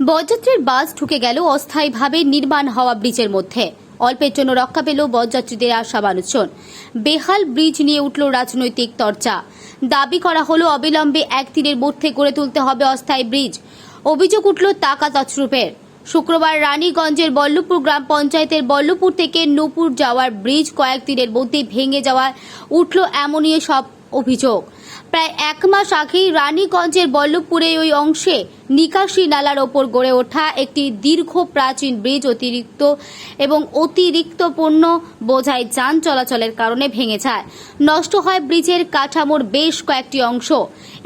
বরযাত্রীর বাস ঢুকে গেল অস্থায়ীভাবে নির্মাণ হওয়া ব্রিজের মধ্যে। অল্পের জন্য রক্ষা পেল বরযাত্রীদের আশা মানুষজন বেহাল ব্রিজ নিয়ে উঠল রাজনৈতিক চর্চা দাবি করা হলো, অবিলম্বে একদিনের মধ্যে গড়ে তুলতে হবে অস্থায়ী ব্রিজ। অভিযোগ উঠল টাকা তছরূপের শুক্রবার রানীগঞ্জের বল্লভপুর গ্রাম পঞ্চায়েতের বল্লভপুর থেকে নূপুর যাওয়ার ব্রিজ কয়েকদিনের মধ্যে ভেঙে যাওয়ায় উঠল এমনই সব অভিযোগ। প্রায় এক মাস আগেই রানীগঞ্জের বল্লভপুরে ওই অংশে নিকাশি নালার ওপর গড়ে ওঠা একটি দীর্ঘ প্রাচীন ব্রিজ অতিরিক্ত এবং অতিরিক্ত পণ্য বোঝাই যান চলাচলের কারণে ভেঙে যায়। নষ্ট হয় ব্রিজের কাঠামোর বেশ কয়েকটি অংশ।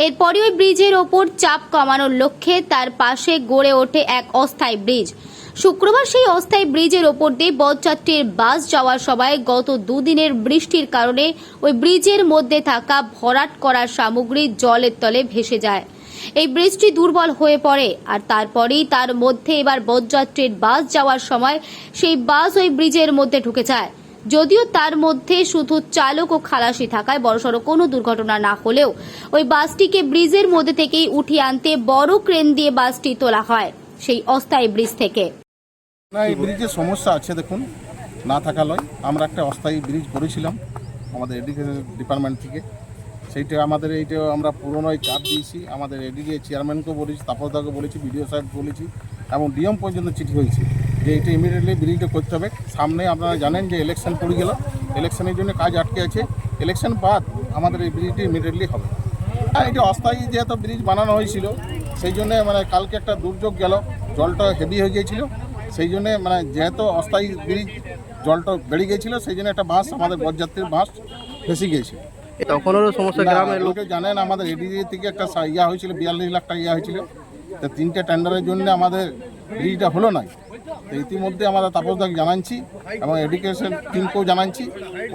এরপরে ওই ব্রিজের ওপর চাপ কমানোর লক্ষ্যে তার পাশে গড়ে ওঠে এক অস্থায়ী ব্রিজ। শুক্রবার সেই অস্থায়ী ব্রিজের ওপর দিয়ে বরযাত্রীর বাস যাওয়ার সময় গত দুদিনের বৃষ্টির কারণে ওই ব্রিজের মধ্যে থাকা ভরাট করা সামগ্রী জলের তলে ভেসে যায়। এই ব্রিজটি দুর্বল হয়ে পড়ে আর তারপরেই তার মধ্যে এবার বরযাত্রীর বাস যাওয়ার সময় সেই বাস ওই ব্রিজের মধ্যে ঢুকে যায়। যদিও তার মধ্যে শুধু চালক ও খালাসি থাকায় বড়সড় কোনো দুর্ঘটনা না হলেও ওই বাসটিকে ব্রিজের মধ্যে থেকেই উঠিয়ে আনতে বড় ক্রেন দিয়ে বাসটি তোলা হয় সেই অস্থায়ী ব্রিজ থেকে। না, এই ব্রিজের সমস্যা আছে দেখুন, না থাকা লয় আমরা একটা অস্থায়ী ব্রিজ করেছিলাম আমাদের এডুকেশন ডিপার্টমেন্ট থেকে। সেইটা আমাদের এইটা আমরা পুরোনোই চাপ দিয়েছি। আমাদের এডিডি চেয়ারম্যানকেও বলেছি তাপসদাকে বলেছি বিডিও সাহেব বলেছি, এবং ডিএম পর্যন্ত চিঠি হয়েছে যে এটা ইমিডিয়েটলি ব্রিজটা করতে হবে। সামনে আপনারা জানেন যে ইলেকশন পড়ে গেল। ইলেকশনের জন্য কাজ আটকে আছে। ইলেকশন বাদ আমাদের এই ব্রিজটি ইমিডিয়েটলি হবে। আর এটা অস্থায়ী যেহেতু ব্রিজ বানানো হয়েছিল, সেই জন্য মানে কালকে একটা দুর্যোগ গেল, জলটা হেভি হয়ে গিয়েছিল। সেই জন্যে মানে যেহেতু অস্থায়ী ব্রিজ জলটা বেড়ে গিয়েছিল, সেই জন্য একটা বাস আমাদের বরযাত্রীর বাস ফেসে গিয়েছিল। তখনেরও সমস্যা গ্রামের লোক জানেন আমাদের এডিজি থেকে একটা ইয়া হয়েছিল বিয়াল্লিশ লাখ টাকা ইয়া হয়েছিল। তো তিনটে টেন্ডারের জন্য আমাদের ব্রিজটা হলো নাই। তো ইতিমধ্যে আমরা তাপসদাকে জানাচ্ছি এবং এডুকেশন টিমকেও জানাচ্ছি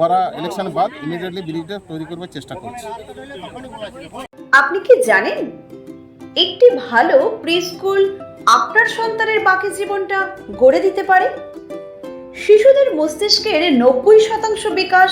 ওরা ইলেকশন বাদ ইমিডিয়েটলি ব্রিজটা তৈরি করবার চেষ্টা করছে। আপনি কি জানেন? একটি ভালো প্রি স্কুল আপনার সন্তানের বাকি জীবনটা গড়ে দিতে পারে? শিশুদের মস্তিষ্কের নব্বই শতাংশ বিকাশ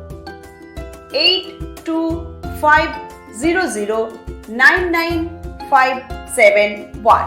Eight two five zero zero nine nine five seven one